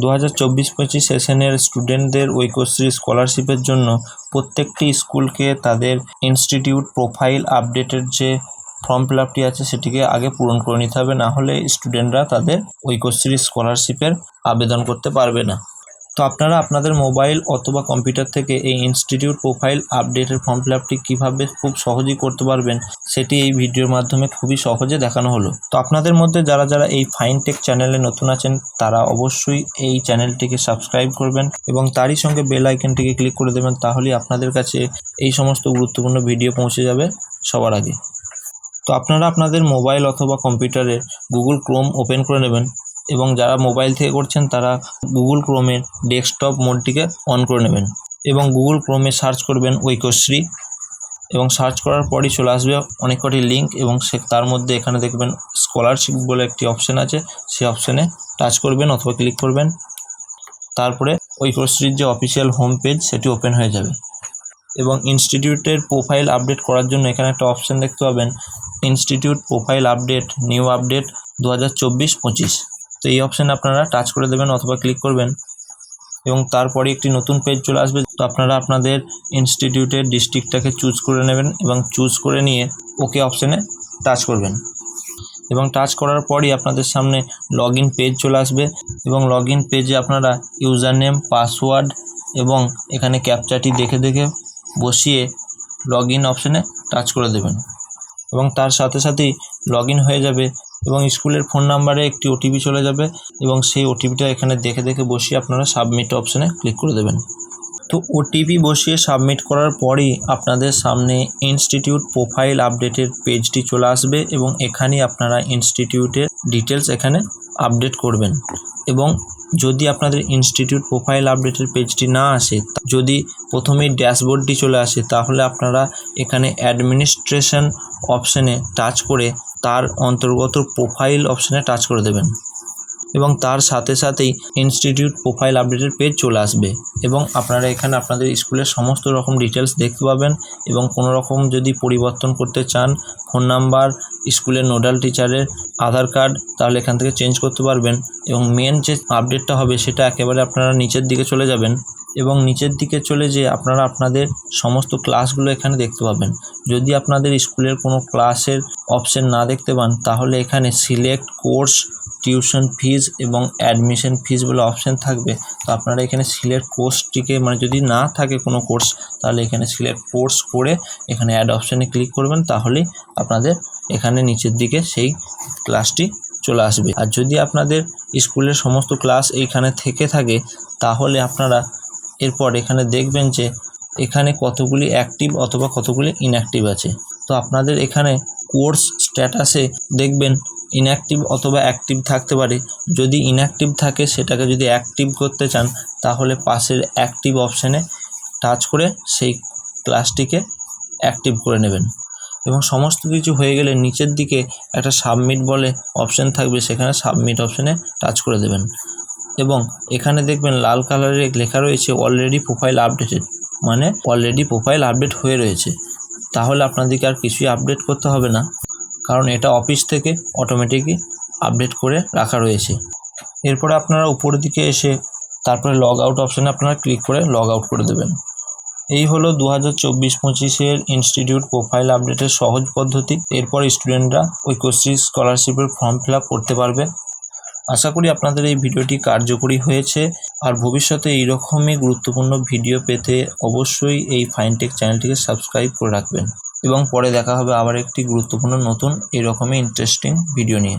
দু হাজার চব্বিশ পঁচিশ সেশনের স্টুডেন্টদের ঐক্যশ্রী স্কলারশিপের জন্য প্রত্যেকটি স্কুলকে তাদের ইনস্টিটিউট প্রোফাইল আপডেটের যে ফর্ম ফিল আপটি আছে সেটিকে আগে পূরণ করে নিতে হবে, না হলে স্টুডেন্টরা তাদের ঐক্যশ্রী স্কলারশিপের আবেদন করতে পারবে না। তো আপনারা আপনাদের মোবাইল অথবা কম্পিউটার থেকে এই ইনস্টিটিউট প্রোফাইল আপডেটের ফর্ম ফিল আপটি কীভাবে খুব সহজেই করতে পারবেন, সেটি এই ভিডিওর মাধ্যমে খুবই সহজে দেখানো হলো। তো আপনাদের মধ্যে যারা যারা এই ফাইনটেক চ্যানেলে নতুন আছেন, তারা অবশ্যই এই চ্যানেলটিকে সাবস্ক্রাইব করবেন এবং তারই সঙ্গে বেল আইকনটিকে ক্লিক করে দেবেন, তাহলেই আপনাদের কাছে এই সমস্ত গুরুত্বপূর্ণ ভিডিও পৌঁছে যাবে সবার আগে। তো আপনারা আপনাদের মোবাইল অথবা কম্পিউটারে গুগল ক্রোম ওপেন করে নেবেন এবং যারা মোবাইল থেকে করছেন, তারা গুগল ক্রোমের ডেস্কটপ মোডটিকে অন করে নেবেন এবং গুগল ক্রোমে সার্চ করবেন ঐক্যশ্রী এবং সার্চ করার পরই চলে আসবে অনেক কটি লিঙ্ক এবং সে তার মধ্যে এখানে দেখবেন স্কলারশিপ বলে একটি অপশান আছে। সেই অপশানে টাচ করবেন অথবা ক্লিক করবেন। তারপরে ঐক্যশ্রীর যে অফিসিয়াল হোম পেজ সেটি ওপেন হয়ে যাবে এবং ইনস্টিটিউটের প্রোফাইল আপডেট করার জন্য এখানে একটা অপশান দেখতে পাবেন institute profile update new update দু হাজার চব্বিশ পঁচিশ। তো এই অপশানে আপনারা টাচ করে দেবেন অথবা ক্লিক করবেন এবং তারপরে একটি নতুন পেজ চলে আসবে। তো আপনারা আপনাদের ইনস্টিটিউটের ডিস্ট্রিক্টটাকে চুজ করে নেবেন এবং চুজ করে নিয়ে ওকে অপশানে টাচ করবেন। এবং টাচ করার পরই আপনাদের সামনে লগ পেজ চলে আসবে এবং লগ পেজে আপনারা ইউজার নেম পাসওয়ার্ড এবং এখানে ক্যাপচাটি দেখে দেখে বসিয়ে লগ ইন অপশানে টাচ করে দেবেন। এবং তার সাথে সাথেই লগ হয়ে যাবে এবং স্কুলের ফোন নাম্বারে একটি ওটিপি চলে যাবে এবং সেই ওটিপিটা এখানে দেখে দেখে বসিয়ে আপনারা সাবমিট অপশানে ক্লিক করে দেবেন। তো ওটিপি বসিয়ে সাবমিট করার পরই আপনাদের সামনে ইনস্টিটিউট প্রোফাইল আপডেটের পেজটি চলে আসবে এবং এখানেই আপনারা ইনস্টিটিউটের ডিটেলস এখানে আপডেট করবেন। এবং যদি আপনাদের ইনস্টিটিউট প্রোফাইল আপডেটের পেজটি না আসে, যদি প্রথমেই ড্যাশবোর্ডটি চলে আসে, তাহলে আপনারা এখানে অ্যাডমিনিস্ট্রেশন অপশানে টাচ করে তার অন্তর্গত প্রোফাইল অপশানে টাচ করে দেবেন। এবং তার সাথে সাথেই ইনস্টিটিউট প্রোফাইল আপডেটের পেজ চলে আসবে। এবং আপনারা এখানে আপনাদের স্কুলের সমস্ত রকম ডিটেলস দেখতে পাবেন এবং কোনো রকম যদি পরিবর্তন করতে চান ফোন নাম্বার স্কুলের নোডাল টিচারের আধার কার্ড তাহলে এখান থেকে চেঞ্জ করতে পারবেন। এবং মেন যে আপডেটটা হবে, সেটা একেবারে আপনারা নিচের দিকে চলে যাবেন। এবং নিচের দিকে চলে যেয়ে আপনারা আপনাদের সমস্ত ক্লাসগুলো এখানে দেখতে পাবেন। যদি আপনাদের স্কুলের কোনো ক্লাসের অপশন না দেখতে পান, তাহলে এখানে সিলেক্ট কোর্স টিউশন ফিজ এবং অ্যাডমিশন ফিজ বলে অপশান থাকবে। তো আপনারা এখানে সিলেক্ট কোর্সটিকে মানে যদি না থাকে কোনো কোর্স তাহলে এখানে সিলেক্ট কোর্স করে এখানে অ্যাড অপশানে ক্লিক করবেন, তাহলেই আপনাদের এখানে নিচের দিকে সেই ক্লাসটি চলে আসবে। আর যদি আপনাদের স্কুলের সমস্ত ক্লাস এইখানে থেকে থাকে, তাহলে আপনারা এরপর এখানে দেখবেন যে এখানে কতগুলি অ্যাক্টিভ অথবা কতগুলি ইনঅ্যাক্টিভ আছে। তো আপনাদের এখানে কোর্স স্ট্যাটাসে দেখবেন ইনঅ্যাক্টিভ অথবা অ্যাক্টিভ থাকতে পারে। যদি ইনঅ্যাক্টিভ থাকে সেটাকে যদি অ্যাক্টিভ করতে চান, তাহলে পাশের অ্যাক্টিভ অপশানে টাচ করে সেই ক্লাসটিকে অ্যাক্টিভ করে নেবেন। এবং সমস্ত কিছু হয়ে গেলে নিচের দিকে একটা সাবমিট বলে অপশান থাকবে, সেখানে সাবমিট অপশানে টাচ করে দেবেন। এবং এখানে দেখবেন লাল কালারের লেখা রয়েছে অলরেডি প্রোফাইল আপডেটেড মানে অলরেডি প্রোফাইল আপডেট হয়ে রয়েছে। তাহলে আপনাদেরকে আর কিছুই আপডেট করতে হবে না, কারণ এটা অফিস থেকে অটোমেটিকই আপডেট করে রাখা রয়েছে। এরপরে আপনারা উপরের দিকে এসে তারপরে লগ আউট অপশানে আপনারা ক্লিক করে লগ আউট করে দেবেন। এই হলো দু হাজার চব্বিশ পঁচিশের ইনস্টিটিউট প্রোফাইল আপডেটের সহজ পদ্ধতি। এরপর স্টুডেন্টরা ওই ঐক্যশ্রী স্কলারশিপের ফর্ম ফিল করতে পারবে। আশা করি আপনাদের এই ভিডিওটি কার্যকরী হয়েছে। আর ভবিষ্যতে এইরকমই গুরুত্বপূর্ণ ভিডিও পেতে অবশ্যই এই ফাইনটেক চ্যানেলটিকে সাবস্ক্রাইব করে রাখবেন। এবং পরে দেখা হবে আবার একটি গুরুত্বপূর্ণ নতুন এরকমই ইন্টারেস্টিং ভিডিও নিয়ে।